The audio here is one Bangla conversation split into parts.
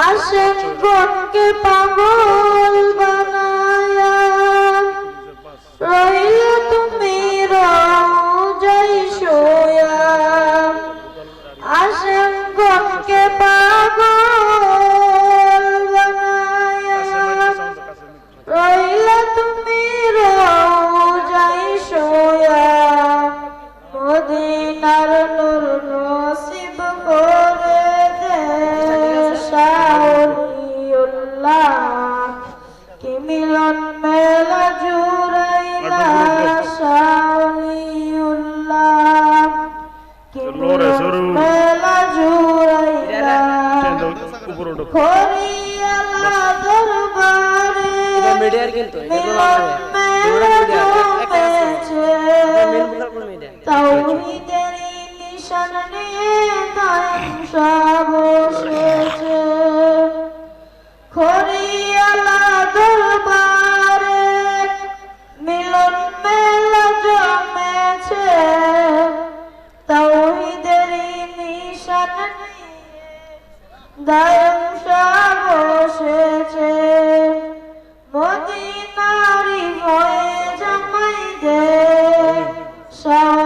আসেন গনকে পাগল বানায়া। রইল তুমি রোজাই সোয়া আসেন গনকে পাগল মিডিয়ার কিন্তু তাওহীদের নিশান নিয়ে তাইমসা বসেছে খরিয়ালা দরবারে মিলন মেলা জমেছে তাওহীদের নিশান নিয়ে দায়মসা বসেছে So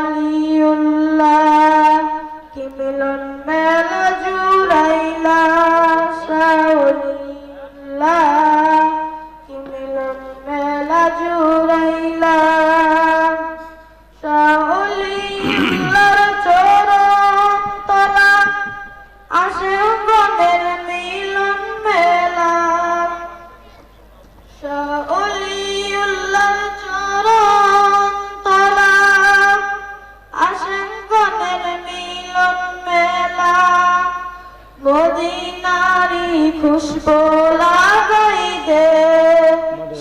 মদিনারি খুশবু লাগাই দে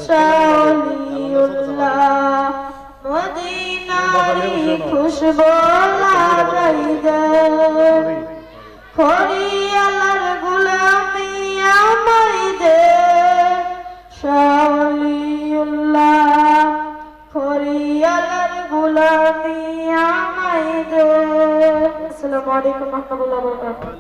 শাহলিউল্লাহ মদিনারি খুশবু লাগাই দে খরিয়ালার গুলামি আমায় দে, শাওলিউল্লাহ খরিয়ালার গুলামি আমায় দে। আসসালামু আলাইকুম ওয়া রাহমাতুল্লাহি ওয়া বারাকাতুহু।